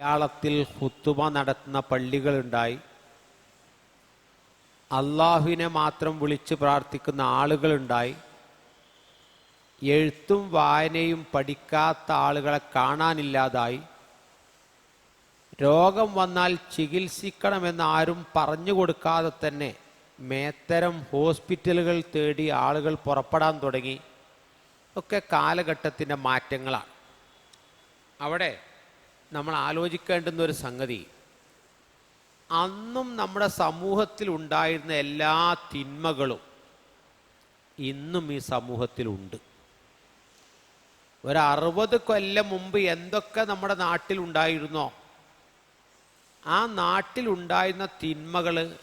മലയാളത്തിൽ ഹുത്തുമ നടത്തുന്ന പള്ളികളുണ്ടായി. അള്ളാഹുവിനെ മാത്രം വിളിച്ച് പ്രാർത്ഥിക്കുന്ന ആളുകളുണ്ടായി. എഴുത്തും വായനയും പഠിക്കാത്ത ആളുകളെ കാണാനില്ലാതായി. രോഗം വന്നാൽ ചികിത്സിക്കണമെന്ന് ആരും പറഞ്ഞു കൊടുക്കാതെ തന്നെ മേത്തരം ഹോസ്പിറ്റലുകൾ തേടി ആളുകൾ പുറപ്പെടാൻ തുടങ്ങി. ഒക്കെ കാലഘട്ടത്തിന്റെ മാറ്റങ്ങളാണ്. അവിടെ നമ്മൾ ആലോചിക്കേണ്ടുന്ന ഒരു സംഗതി. അന്നും നമ്മുടെ സമൂഹത്തിൽ ഉണ്ടായിരുന്ന എല്ലാ തിന്മകളും ഇന്നും ഈ സമൂഹത്തിലുണ്ട് ഒരു അറുപത് കൊല്ലം മുമ്പ് എന്തൊക്കെ നമ്മുടെ നാട്ടിലുണ്ടായിരുന്നോ ആ നാട്ടിലുണ്ടായിരുന്ന തിന്മകൾ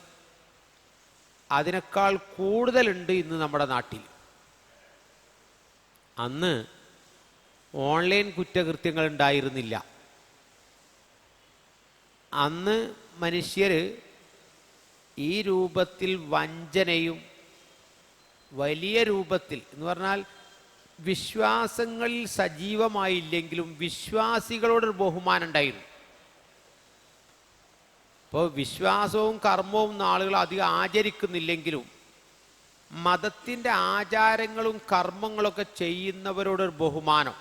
അതിനേക്കാൾ കൂടുതലുണ്ട് ഇന്ന് നമ്മുടെ നാട്ടിൽ. അന്ന് ഓൺലൈൻ കുറ്റകൃത്യങ്ങൾ ഉണ്ടായിരുന്നില്ല. അന്ന് മനുഷ്യർ ഈ രൂപത്തിൽ വഞ്ചനയും വലിയ രൂപത്തിൽ എന്ന് പറഞ്ഞാൽ വിശ്വാസങ്ങളിൽ സജീവമായില്ലെങ്കിലും വിശ്വാസികളോടൊരു ബഹുമാനം ഉണ്ടായിരുന്നു. ഇപ്പോൾ വിശ്വാസവും കർമ്മവും ആളുകൾ അധികം ആചരിക്കുന്നില്ലെങ്കിലും മതത്തിന്റെ ആചാരങ്ങളും കർമ്മങ്ങളൊക്കെ ചെയ്യുന്നവരോടൊരു ബഹുമാനം.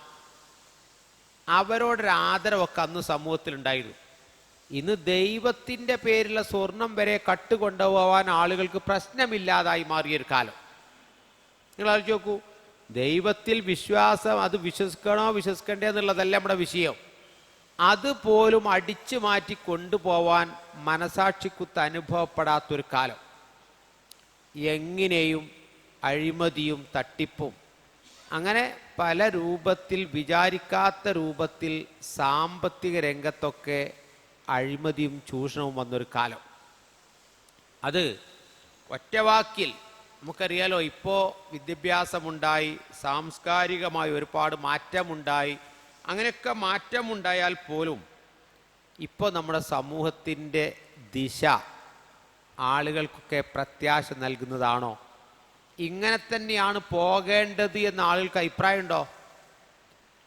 അവരോടൊരു ആദരവൊക്കെ അന്ന് സമൂഹത്തിലുണ്ടായിരുന്നു. ഇന്ന് ദൈവത്തിന്റെ പേരിലെ സ്വർണം വരെ കട്ടുകൊണ്ടുപോകാൻ ആളുകൾക്ക് പ്രശ്നമില്ലാതായി മാറിയൊരു കാലം. നിങ്ങൾ ആലോചിച്ച് നോക്കൂ ദൈവത്തിൽ വിശ്വാസം അത് വിശ്വസിക്കണോ വിശ്വസിക്കണ്ടേ എന്നുള്ളതല്ല നമ്മുടെ വിഷയം. അതുപോലും അടിച്ചു മാറ്റി കൊണ്ടുപോവാൻ മനസാക്ഷിക്കുത്ത് അനുഭവപ്പെടാത്തൊരു കാലം. എങ്ങനെയും അഴിമതിയും തട്ടിപ്പും. അങ്ങനെ പല രൂപത്തിൽ വിചാരിക്കാത്ത രൂപത്തിൽ സാമ്പത്തിക രംഗത്തൊക്കെ അഴിമതിയും ചൂഷണവും വന്നൊരു കാലം. അത് ഒറ്റവാക്കിൽ നമുക്കറിയാലോ ഇപ്പോൾ വിദ്യാഭ്യാസമുണ്ടായി സാംസ്കാരികമായി ഒരുപാട് മാറ്റമുണ്ടായി. അങ്ങനെയൊക്കെ മാറ്റമുണ്ടായാൽ പോലും ഇപ്പോൾ നമ്മുടെ സമൂഹത്തിന്റെ ദിശ ആളുകൾക്കൊക്കെ പ്രത്യാശ നൽകുന്നതാണോ? ഇങ്ങനെ തന്നെയാണ് പോകേണ്ടത് എന്ന ആളുകൾക്ക് അഭിപ്രായമുണ്ടോ?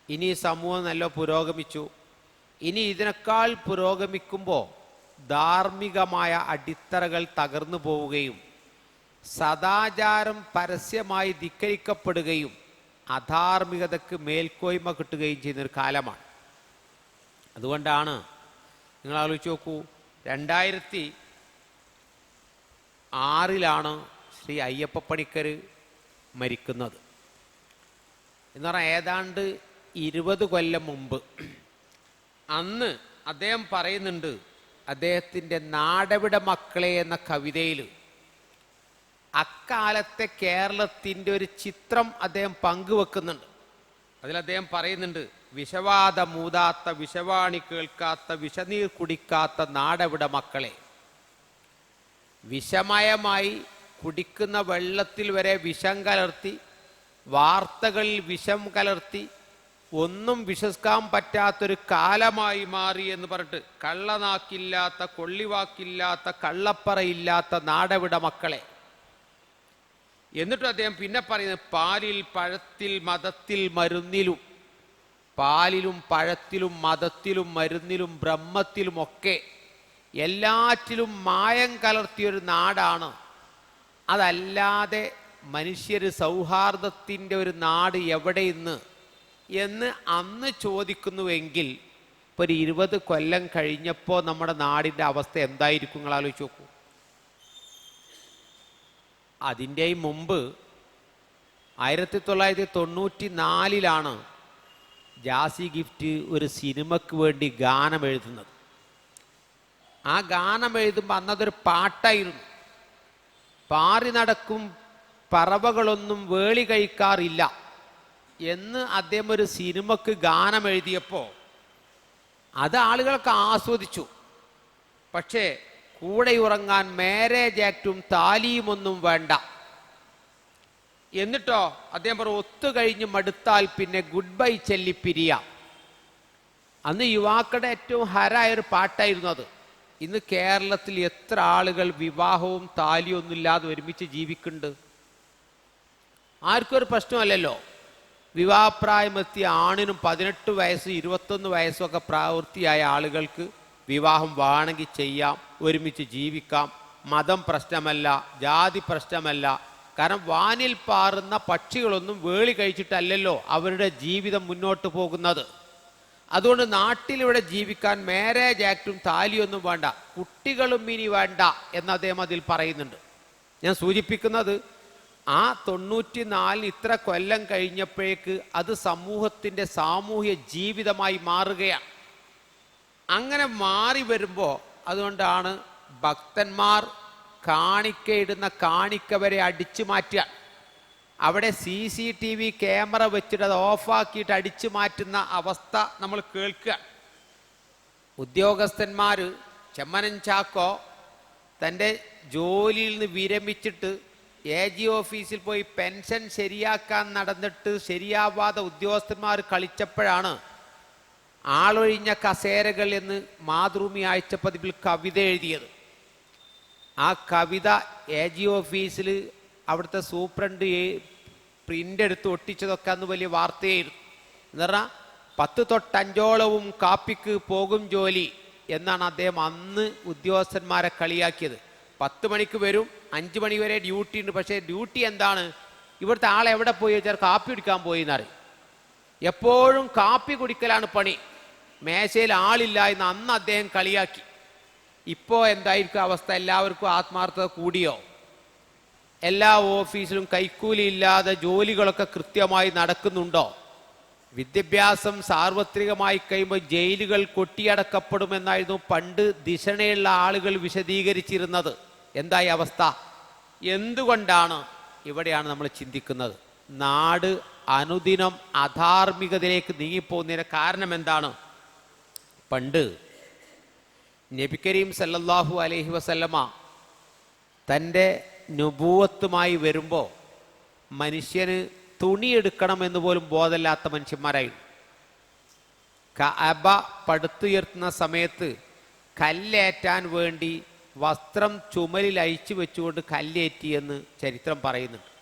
ഇനി സമൂഹം നല്ല പുരോഗമിച്ചു. ഇനി ഇതിനേക്കാൾ പുരോഗമിക്കുമ്പോൾ ധാർമ്മികമായ അടിത്തറകൾ തകർന്നു പോവുകയും സദാചാരം പരസ്യമായി ധിക്കരിക്കപ്പെടുകയും അധാർമികതയ്ക്ക് മേൽക്കോയ്മ കിട്ടുകയും ചെയ്യുന്നൊരു കാലമാണ്. അതുകൊണ്ടാണ് നിങ്ങൾ ആലോചിച്ച് നോക്കൂ രണ്ടായിരത്തി ആറിലാണ് ശ്രീ അയ്യപ്പ പണിക്കർ മരിക്കുന്നത്. എന്ന് പറഞ്ഞാൽ ഏതാണ്ട് ഇരുപത് കൊല്ലം മുമ്പ് അന്ന് അദ്ദേഹം പറയുന്നുണ്ട് അദ്ദേഹത്തിന്റെ നാടവിട മക്കളെ എന്ന കവിതയിൽ. അക്കാലത്തെ കേരളത്തിന്റെ ഒരു ചിത്രം അദ്ദേഹം പങ്കുവെക്കുന്നുണ്ട്. അതിൽ അദ്ദേഹം പറയുന്നുണ്ട് വിഷവാദ മൂതാത്ത വിഷവാണി കേൾക്കാത്ത വിഷനീർ കുടിക്കാത്ത നാടവിട മക്കളെ. വിഷമയമായി കുടിക്കുന്ന വെള്ളത്തിൽ വരെ വിഷം കലർത്തി വാർത്തകളിൽ വിഷം കലർത്തി ഒന്നും വിശ്വസിക്കാൻ പറ്റാത്തൊരു കാലമായി മാറി എന്ന് പറഞ്ഞിട്ട് കള്ളനാക്കില്ലാത്ത കൊള്ളിവാക്കില്ലാത്ത കള്ളപ്പറയില്ലാത്ത നാടവിട മക്കളെ. എന്നിട്ടും അദ്ദേഹം പിന്നെ പറയുന്നത് പാലിൽ പഴത്തിൽ മതത്തിൽ മരുന്നിലും പാലിലും പഴത്തിലും മതത്തിലും മരുന്നിലും ബ്രഹ്മത്തിലുമൊക്കെ എല്ലാറ്റിലും മായം കലർത്തിയൊരു നാടാണ്. അതല്ലാതെ മനുഷ്യർ സൗഹാർദ്ദത്തിന്റെ ഒരു നാട് എവിടെ ഇന്ന്? എന്ന് അന്ന് ചോദിക്കുന്നുവെങ്കിൽ ഇപ്പോൾ ഒരു ഇരുപത് കൊല്ലം കഴിഞ്ഞപ്പോൾ നമ്മുടെ നാടിന്റെ അവസ്ഥ എന്തായിരിക്കും നിങ്ങൾ ആലോചിച്ച് നോക്കൂ. അതിന്റെയും മുമ്പ് ആയിരത്തി തൊള്ളായിരത്തി തൊണ്ണൂറ്റി നാലിലാണ് ജാസി ഗിഫ്റ്റ് ഒരു സിനിമയ്ക്ക് വേണ്ടി ഗാനം എഴുതുന്നത്. ആ ഗാനം എഴുതുമ്പോൾ അന്നതൊരു പാട്ടായിരുന്നു. പാറി നടക്കും പറവകളൊന്നും വേളി കഴിക്കാറില്ല. എന്ന് അദ്ദേഹം ഒരു സിനിമക്ക് ഗാനം എഴുതിയപ്പോൾ അത് ആളുകൾക്ക് ആസ്വദിച്ചു. പക്ഷേ കൂടെ ഉറങ്ങാൻ മാരേജ് ആക്റ്റും താലിയുമൊന്നും വേണ്ട. എന്നിട്ടോ അദ്ദേഹം പറഞ്ഞു ഒത്തു കഴിഞ്ഞ് മടുത്താൽ പിന്നെ ഗുഡ് ബൈ ചെല്ലി പിരിയ. അന്ന് യുവാക്കളുടെ ഏറ്റവും ഹരായ ഒരു പാട്ടായിരുന്നു അത്. ഇന്ന് കേരളത്തിൽ എത്ര ആളുകൾ വിവാഹവും താലിയൊന്നും ഇല്ലാതെ ഒരുമിച്ച് ജീവിക്കുന്നുണ്ട്? ആർക്കും ഒരു പ്രശ്നമല്ലല്ലോ? വിവാഹപ്രായമെത്തിയ ആണിനും പതിനെട്ട് വയസ്സ് ഇരുപത്തൊന്ന് വയസ്സൊക്കെ പ്രാവൃത്തിയായ ആളുകൾക്ക് വിവാഹം വേണമെങ്കിൽ ചെയ്യാം ഒരുമിച്ച് ജീവിക്കാം. മതം പ്രശ്നമല്ല ജാതി പ്രശ്നമല്ല. കാരണം വാനിൽ പാറുന്ന പക്ഷികളൊന്നും വേളി കഴിച്ചിട്ടല്ലല്ലോ അവരുടെ ജീവിതം മുന്നോട്ട് പോകുന്നത്. അതുകൊണ്ട് നാട്ടിലിവിടെ ജീവിക്കാൻ മാരേജ് ആക്റ്റും താലിയൊന്നും വേണ്ട കുട്ടികളും ഇനി വേണ്ട എന്ന് അദ്ദേഹം അതിൽ പറയുന്നുണ്ട്. ഞാൻ സൂചിപ്പിക്കുന്നത് ആ തൊണ്ണൂറ്റി നാലിന് ഇത്ര കൊല്ലം കഴിഞ്ഞപ്പോഴേക്ക് അത് സമൂഹത്തിന്റെ സാമൂഹ്യ ജീവിതമായി മാറുകയാണ്. അങ്ങനെ മാറി വരുമ്പോൾ അതുകൊണ്ടാണ് ഭക്തന്മാർ കാണിക്കയിടുന്ന കാണിക്ക വരെ അടിച്ചു മാറ്റുക. അവിടെ C C T V camera വെച്ചിട്ട് അത് ഓഫാക്കിയിട്ട് അടിച്ചു മാറ്റുന്ന അവസ്ഥ നമ്മൾ കേൾക്കുക. ഉദ്യോഗസ്ഥന്മാർ ചെമ്മനൻ ചാക്കോ തന്റെ ജോലിയിൽ നിന്ന് വിരമിച്ചിട്ട് എ ജി ഓഫീസിൽ പോയി പെൻഷൻ ശരിയാക്കാൻ നടന്നിട്ട് ശരിയാവാതെ ഉദ്യോഗസ്ഥന്മാർ കളിച്ചപ്പോഴാണ് ആളൊഴിഞ്ഞ കസേരകൾ എന്ന് മാതൃഭൂമി ആഴ്ചപ്പതിപ്പിൽ കവിത എഴുതിയത്. ആ കവിത എ ജി ഓഫീസിൽ അവിടുത്തെ സൂപ്രണ്ട് പ്രിന്റ് എടുത്ത് ഒട്ടിച്ചതൊക്കെ അന്ന് വലിയ വാർത്തയായിരുന്നു. എന്ന് പറഞ്ഞാൽ പത്ത് തൊട്ടഞ്ചോളവും കാപ്പിക്ക് പോകും ജോലി എന്നാണ് അദ്ദേഹം അന്ന് ഉദ്യോഗസ്ഥന്മാരെ കളിയാക്കിയത്. പത്ത് മണിക്ക് വരും അഞ്ച് മണി വരെ ഡ്യൂട്ടി ഉണ്ട്. പക്ഷേ ഡ്യൂട്ടി എന്താണ്? ഇവിടുത്തെ ആൾ എവിടെ പോയി വെച്ചാൽ കാപ്പി കുടിക്കാൻ പോയി എന്നറി എപ്പോഴും കാപ്പി കുടിക്കലാണ് പണി. മേശയിൽ ആളില്ല എന്ന് അന്ന് അദ്ദേഹം കളിയാക്കി. ഇപ്പോൾ എന്തായിരിക്കും അവസ്ഥ? എല്ലാവർക്കും ആത്മാർത്ഥത കൂടിയോ? എല്ലാ ഓഫീസിലും കൈക്കൂലി ഇല്ലാതെ ജോലികളൊക്കെ കൃത്യമായി നടക്കുന്നുണ്ടോ? വിദ്യാഭ്യാസം സാർവത്രികമായി കഴിയുമ്പോൾ ജയിലുകൾ കൊട്ടിയടക്കപ്പെടുമെന്നായിരുന്നു പണ്ട് ദിശണയുള്ള ആളുകൾ വിശദീകരിച്ചിരുന്നത്. എന്തായി അവസ്ഥ? എന്തുകൊണ്ടാണ് ഇവിടെയാണ് നമ്മൾ ചിന്തിക്കുന്നത്? നാട് അനുദിനം അധാർമികതയിലേക്ക് നീങ്ങിപ്പോകുന്നതിന് കാരണം എന്താണ്? പണ്ട് നബി കരീം സല്ലല്ലാഹു അലൈഹി വസല്ലമ തന്റെ നുപൂവത്തുമായി വരുമ്പോൾ മനുഷ്യന് തുണിയെടുക്കണമെന്ന് പോലും ബോധമില്ലാത്ത മനുഷ്യന്മാരായിരുന്നു കഅബ പടുത്തുയർത്തുന്ന സമയത്ത് കല്ലേറ്റാൻ വേണ്ടി വസ്ത്രം ചുമലിൽ അയച്ചു വെച്ചുകൊണ്ട് കല്ലേറ്റിയെന്ന് ചരിത്രം പറയുന്നുണ്ട്.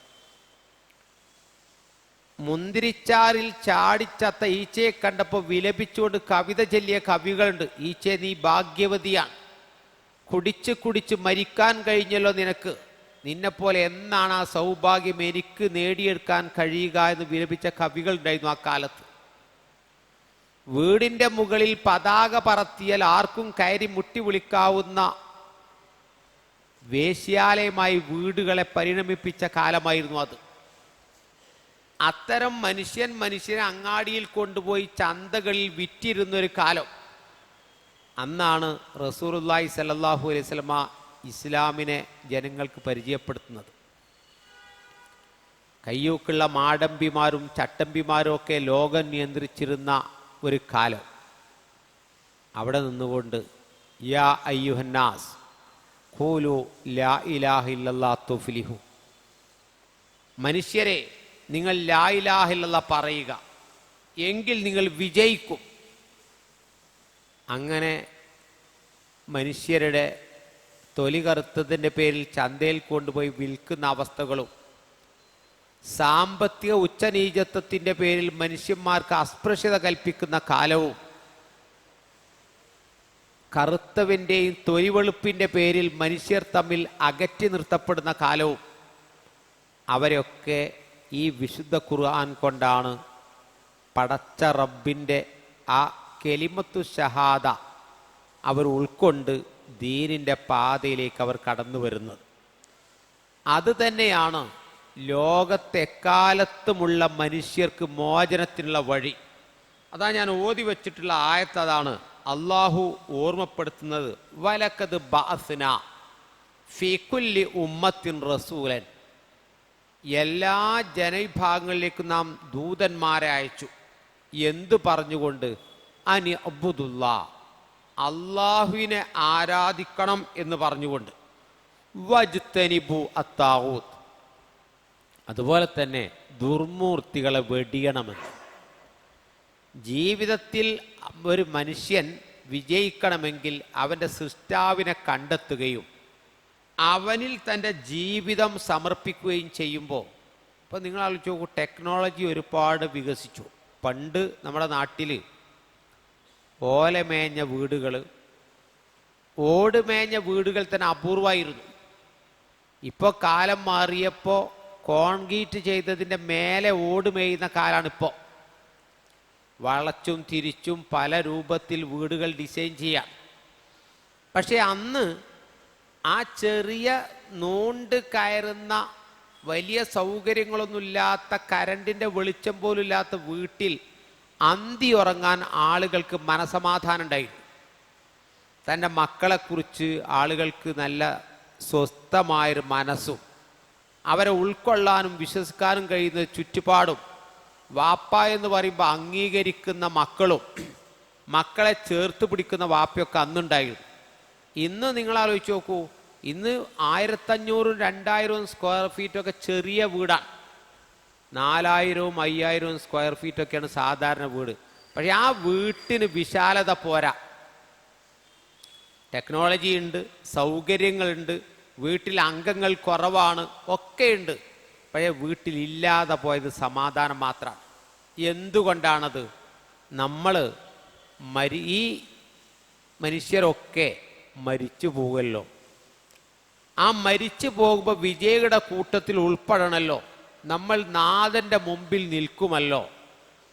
മുന്തിരിച്ചാറിൽ ചാടിച്ചത്ത ഈച്ചയെ കണ്ടപ്പോൾ വിലപിച്ചുകൊണ്ട് കവിത ചൊല്ലിയ കവികളുണ്ട്. ഈച്ചയെ നീ ഭാഗ്യവതിയാണ്. കുടിച്ച് കുടിച്ച് മരിക്കാൻ കഴിഞ്ഞല്ലോ നിനക്ക്. നിന്നെപ്പോലെ എന്നാണ് ആ സൗഭാഗ്യം എനിക്ക് നേടിയെടുക്കാൻ കഴിയുക എന്ന് വിലപിച്ച കവികൾ ഉണ്ടായിരുന്നു ആ കാലത്ത്. വീടിന്റെ മുകളിൽ പതാക പറത്തിയാൽ ആർക്കും കയറി മുട്ടി വിളിക്കാവുന്ന വേശ്യാലയമായി വീടുകളെ പരിണമിപ്പിച്ച കാലമായിരുന്നു അത്. അത്തരം മനുഷ്യൻ മനുഷ്യനെ അങ്ങാടിയിൽ കൊണ്ടുപോയി ചന്തകളിൽ വിറ്റിരുന്നൊരു കാലം. അന്നാണ് റസൂറുല്ലായി സല്ലാഹു അലൈഹി സ്വലമ ഇസ്ലാമിനെ ജനങ്ങൾക്ക് പരിചയപ്പെടുത്തുന്നത്. കയ്യൂക്കുള്ള മാടമ്പിമാരും ചട്ടമ്പിമാരും ഒക്കെ ലോകം നിയന്ത്രിച്ചിരുന്ന ഒരു കാലം. അവിടെ നിന്നുകൊണ്ട് യാ അയ്യുഹന്നാസ് ഖൂലു ലാ ഇലാഹില്ലാത്തുഫിലിഹു മനുഷ്യരെ നിങ്ങൾ ലാ ഇലാഹില്ല പറയുക. എങ്കിൽ നിങ്ങൾ വിജയിക്കും. അങ്ങനെ മനുഷ്യരുടെ തൊലി കറുത്തതിന്റെ പേരിൽ ചന്തയിൽ കൊണ്ടുപോയി വിൽക്കുന്ന അവസ്ഥകളും സാമ്പത്തിക ഉച്ചനീചത്വത്തിന്റെ പേരിൽ മനുഷ്യന്മാർക്ക് അസ്പൃശ്യത കൽപ്പിക്കുന്ന കാലവും കറുത്തവിന്റെയും തൊലിവെളുപ്പിന്റെ പേരിൽ മനുഷ്യർ തമ്മിൽ അകറ്റി നിർത്തപ്പെടുന്ന കാലവും അവരൊക്കെ ഈ വിശുദ്ധ ഖുർആൻ കൊണ്ടാണ് പടച്ച റബ്ബിന്റെ ആ കെലിമത്തു ഷഹാദ അവർ ഉൾക്കൊണ്ട് ദീനിന്റെ പാതയിലേക്ക് അവർ കടന്നു വരുന്നത്. അത് തന്നെയാണ് ലോകത്തെക്കാലത്തുമുള്ള മനുഷ്യർക്ക് മോചനത്തിനുള്ള വഴി. അതാ ഞാൻ ഓതി വച്ചിട്ടുള്ള ആയത്ത് അതാണ് അള്ളാഹു ഓർമ്മപ്പെടുത്തുന്നത് വലക്കത് ബാസ്ന ഫിക്കുല്ലി ഉമ്മത്തിൻ റസൂലൻ. എല്ലാ ജനവിഭാഗങ്ങളിലേക്കും നാം ദൂതന്മാരെ അയച്ചു. എന്തു പറഞ്ഞുകൊണ്ട്? അനി അബുദുല്ല അള്ളാഹുവിനെ ആരാധിക്കണം എന്ന് പറഞ്ഞുകൊണ്ട്. വജ്തനിബു അത്താവൂത്ത്. അതുപോലെ തന്നെ ദുർമൂർത്തികളെ വെടിയണമെന്ന്. ജീവിതത്തിൽ ഒരു മനുഷ്യൻ വിജയിക്കണമെങ്കിൽ അവന്റെ സൃഷ്ടാവിനെ കണ്ടെത്തുകയും അവനിൽ തന്റെ ജീവിതം സമർപ്പിക്കുകയും ചെയ്യുമ്പോൾ ഇപ്പം നിങ്ങൾ ആലോചിച്ച് നോക്കൂ ടെക്നോളജി ഒരുപാട് വികസിച്ചു. പണ്ട് നമ്മുടെ നാട്ടിൽ ഓലമേഞ്ഞ വീടുകൾ ഓടുമേഞ്ഞ വീടുകൾ തന്നെ അപൂർവമായിരുന്നു. ഇപ്പോൾ കാലം മാറിയപ്പോൾ കോൺക്രീറ്റ് ചെയ്തതിന്റെ മേലെ ഓടുമേയുന്ന കാലാണിപ്പോൾ വളച്ചും തിരിച്ചും പല രൂപത്തിൽ വീടുകൾ ഡിസൈൻ ചെയ്യാം. പക്ഷേ അന്ന് ആ ചെറിയ നോണ്ട് കയറുന്ന വലിയ സൗകര്യങ്ങളൊന്നുമില്ലാത്ത കരണ്ടിന്റെ വെളിച്ചം പോലും ഇല്ലാത്ത വീട്ടിൽ അന്തി ഉറങ്ങാൻ ആളുകൾക്ക് മനസമാധാനം ഉണ്ടായിരുന്നു. തന്റെ മക്കളെക്കുറിച്ച് ആളുകൾക്ക് നല്ല സ്വസ്ഥമായൊരു മനസ്സും അവരെ ഉൾക്കൊള്ളാനും വിശ്വസിക്കാനും കഴിയുന്ന ചുറ്റുപാടും വാപ്പ എന്ന് പറയുമ്പോൾ അംഗീകരിക്കുന്ന മക്കളും മക്കളെ ചേർത്ത് പിടിക്കുന്ന വാപ്പയൊക്കെ അന്നുണ്ടായിരുന്നു. ഇന്ന് നിങ്ങൾ ആലോചിച്ച് നോക്കൂ ഇന്ന് ആയിരത്തഞ്ഞൂറും രണ്ടായിരവും സ്ക്വയർ ഫീറ്റൊക്കെ ചെറിയ വീടാണ്. നാലായിരവും അയ്യായിരവും സ്ക്വയർ ഫീറ്റൊക്കെയാണ് സാധാരണ വീട്. പക്ഷെ ആ വീട്ടിന് വിശാലത പോരാ. ടെക്നോളജി ഉണ്ട് സൗകര്യങ്ങളുണ്ട് വീട്ടിൽ അംഗങ്ങൾ കുറവാണ് ഒക്കെയുണ്ട്. പക്ഷേ വീട്ടിലില്ലാതെ പോയത് സമാധാനം മാത്രമാണ്. എന്തുകൊണ്ടാണത്? നമ്മൾ മരി ഈ മനുഷ്യരൊക്കെ മരിച്ചു പോകുമല്ലോ ആ മരിച്ചു പോകുമ്പോൾ വിജയയുടെ കൂട്ടത്തിൽ ഉൾപ്പെടണമല്ലോ നമ്മൾ നാഥന്റെ മുമ്പിൽ നിൽക്കുമല്ലോ.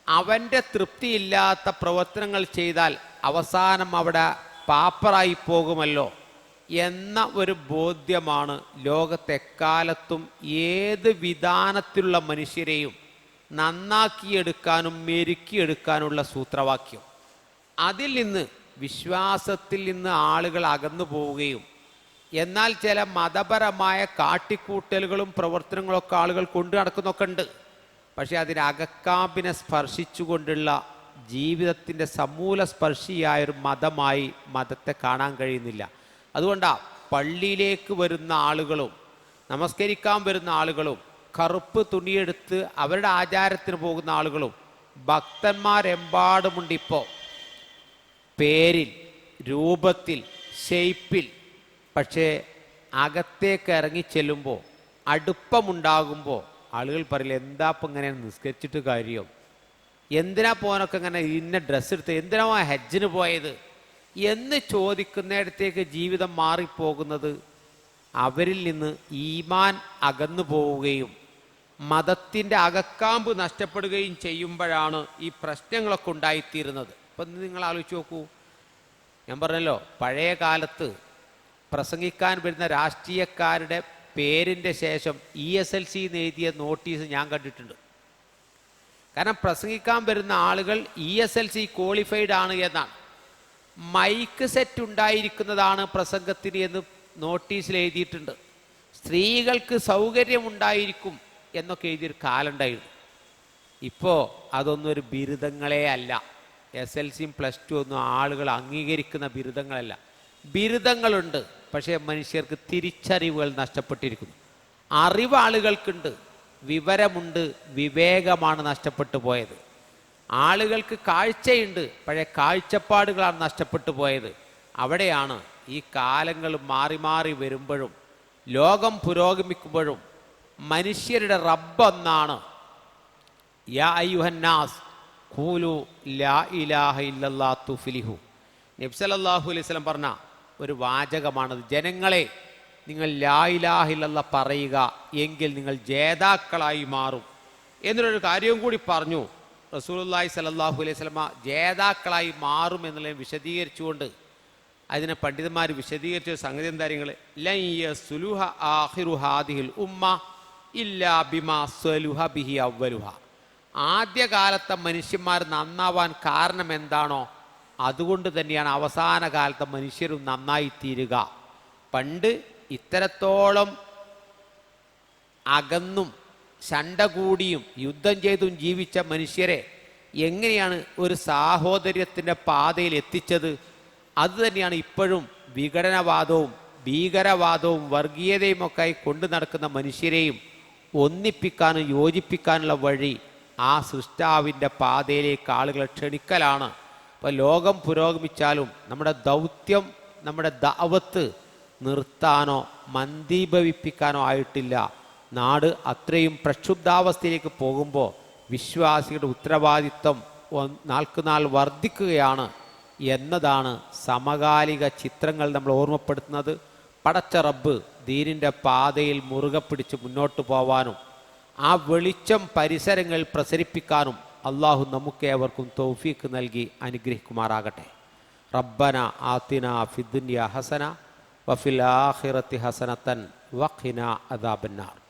അവന്റെ തൃപ്തിയില്ലാത്ത പ്രവർത്തനങ്ങൾ ചെയ്താൽ അവസാനം അവിടെ പാപ്പറായി പോകുമല്ലോ. എന്ന ഒരു ബോധ്യമാണ് ലോകത്തെക്കാലത്തും ഏത് വിധാനത്തിലുള്ള മനുഷ്യരെയും നന്നാക്കിയെടുക്കാനും മെരുക്കിയെടുക്കാനുള്ള സൂത്രവാക്യം. അതിൽ നിന്ന് വിശ്വാസത്തിൽ നിന്ന് ആളുകൾ അകന്നു പോവുകയും എന്നാൽ ചില മതപരമായ കാട്ടിക്കൂട്ടലുകളും പ്രവർത്തനങ്ങളൊക്കെ ആളുകൾ കൊണ്ടു നടക്കുന്നൊക്കെ ഉണ്ട്. പക്ഷേ അതിന് അകക്കാമ്പിനെ സ്പർശിച്ചുകൊണ്ടുള്ള ജീവിതത്തിന്റെ സമൂല സ്പർശിയായൊരു മതമായി മതത്തെ കാണാൻ കഴിയുന്നില്ല. അതുകൊണ്ടാണ് പള്ളിയിലേക്ക് വരുന്ന ആളുകളും നമസ്കരിക്കാൻ വരുന്ന ആളുകളും കറുപ്പ് തുണിയെടുത്ത് അവരുടെ ആചാരത്തിന് പോകുന്ന ആളുകളും ഭക്തന്മാരെമ്പാടുമുണ്ട് ഇപ്പോൾ പേരിൽ രൂപത്തിൽ ഷെയ്പ്പിൽ പക്ഷേ അകത്തേക്ക് ഇറങ്ങി ചെല്ലുമ്പോൾ അടുപ്പമുണ്ടാകുമ്പോൾ ആളുകൾ പറയില്ല എന്താ ഇപ്പം ഇങ്ങനെ നിസ്കരിച്ചിട്ട് കാര്യം? എന്തിനാ പോകാനൊക്കെ ഇങ്ങനെ ഇന്ന ഡ്രസ്സ് എടുത്ത് എന്തിനാ ഹജ്ജിന് പോയത്? എന്ന് ചോദിക്കുന്നിടത്തേക്ക് ജീവിതം മാറിപ്പോകുന്നത് അവരിൽ നിന്ന് ഈമാൻ അകന്നു പോവുകയും മതത്തിന്റെ അകക്കാമ്പ് നഷ്ടപ്പെടുകയും ചെയ്യുമ്പോഴാണ് ഈ പ്രശ്നങ്ങളൊക്കെ ഉണ്ടായിത്തീരുന്നത്. അപ്പം നിങ്ങൾ ആലോചിച്ച് നോക്കൂ. ഞാൻ പറഞ്ഞല്ലോ പഴയ കാലത്ത് പ്രസംഗിക്കാൻ വരുന്ന രാഷ്ട്രീയക്കാരുടെ പേരിന്റെ ശേഷം ഇ എസ് എൽ സി എഴുതിയ നോട്ടീസ് ഞാൻ കണ്ടിട്ടുണ്ട്. കാരണം പ്രസംഗിക്കാൻ വരുന്ന ആളുകൾ E S L C qualified ആണ് എന്നാണ്. മൈക്ക് സെറ്റ് ഉണ്ടായിരിക്കുന്നതാണ് പ്രസംഗത്തിന് എന്ന് നോട്ടീസിൽ എഴുതിയിട്ടുണ്ട്. സ്ത്രീകൾക്ക് സൗകര്യമുണ്ടായിരിക്കും എന്നൊക്കെ എഴുതിയൊരു കാലുണ്ടായിരുന്നു. ഇപ്പോൾ അതൊന്നും ഒരു ബിരുദങ്ങളേ അല്ല. എസ് എൽ സിയും പ്ലസ് ടു ഒന്നും ആളുകൾ അംഗീകരിക്കുന്ന ബിരുദങ്ങളല്ല. ബിരുദങ്ങളുണ്ട് പക്ഷേ മനുഷ്യർക്ക് തിരിച്ചറിവുകൾ നഷ്ടപ്പെട്ടിരിക്കുന്നു. അറിവ് ആളുകൾക്കുണ്ട് വിവരമുണ്ട് വിവേകമാണ് നഷ്ടപ്പെട്ടു പോയത്. ആളുകൾക്ക് കാഴ്ചയുണ്ട് പഴയ കാഴ്ചപ്പാടുകളാണ് നഷ്ടപ്പെട്ടു പോയത്. അവിടെയാണ് ഈ കാലങ്ങൾ മാറി മാറി വരുമ്പോഴും ലോകം പുരോഗമിക്കുമ്പോഴും മനുഷ്യരുടെ റബ്ബൊന്നാണ് യാ അയ്യുഹന്നാസ് കൂലു ലാ ഇലാഹ ഇല്ലല്ലാ തുഫ്ലിഹു. നബി സല്ലല്ലാഹു അലൈഹി വസല്ലം പറഞ്ഞ ഒരു വാചകമാണത്. ജനങ്ങളെ നിങ്ങൾ ലാ ഇലാഹ ഇല്ലല്ല പറയുക എങ്കിൽ നിങ്ങൾ ജേതാക്കളായി മാറും. എന്നൊരു കാര്യവും കൂടി പറഞ്ഞു. റസൂലുള്ളാഹി സലല്ലാഹു അലൈഹി സ്വലമ ജേതാക്കളായി മാറും എന്നുള്ളത് വിശദീകരിച്ചുകൊണ്ട് അതിനെ പണ്ഡിതന്മാർ വിശദീകരിച്ച സംഗതി എന്താ നിങ്ങൾ ലൻ യസ്ലുഹ ആഖിറു ഹാദിഹിൽ ഉമ്മ ഇല്ലാ ബിമാ സ്വലുഹ ബിഹി അവലുഹ ആദ്യകാലത്തെ മനുഷ്യന്മാർ നന്നാവാൻ കാരണം എന്താണോ അതുകൊണ്ട് തന്നെയാണ് അവസാന കാലത്തെ മനുഷ്യരും നന്നായി തീരുക. പണ്ട് ഇത്തരത്തോളം അകന്നും ശണ്ട കൂടിയും യുദ്ധം ചെയ്തും ജീവിച്ച മനുഷ്യരെ എങ്ങനെയാണ് ഒരു സാഹോദര്യത്തിന്റെ പാതയിൽ എത്തിച്ചത്? അതുതന്നെയാണ് ഇപ്പോഴും വിഘടനവാദവും ഭീകരവാദവും വർഗീയതയും ഒക്കെ ആയി കൊണ്ടു നടക്കുന്ന മനുഷ്യരെയും ഒന്നിപ്പിക്കാനും യോജിപ്പിക്കാനുള്ള വഴി ആ സൃഷ്ടാവിന്റെ പാതയിലേക്ക് ആളുകളെ ക്ഷണിക്കലാണ്. ഇപ്പോൾ ലോകം പുരോഗമിച്ചാലും നമ്മുടെ ദൗത്യം നമ്മുടെ ദാവത്ത് നിർത്താനോ മന്ദീഭവിപ്പിക്കാനോ ആയിട്ടില്ല. നാട് അത്രയും പ്രക്ഷുബ്ധാവസ്ഥയിലേക്ക് പോകുമ്പോൾ വിശ്വാസികളുടെ ഉത്തരവാദിത്വം നാൾക്കുനാൾ വർദ്ധിക്കുകയാണ് എന്നതാണ് സമകാലിക ചിത്രങ്ങൾ നമ്മൾ ഓർമ്മപ്പെടുത്തുന്നത്. പടച്ച റബ്ബ് ദീനിന്റെ പാതയിൽ മുറുകെ പിടിച്ച് മുന്നോട്ട് പോവാനും ആ വെളിച്ചം പരിസരങ്ങളിൽ പ്രസരിപ്പിക്കാനും അള്ളാഹു നമുക്കേവർക്കും തൗഫീക്ക് നൽകി അനുഗ്രഹിക്കുമാറാകട്ടെ. റബ്ബന ആത്തിന ഫിദുന്യ ഹസന വഫിൽ ആഖിറത്തി ഹസനത്തൻ വഖിന അദാബന്നാർ.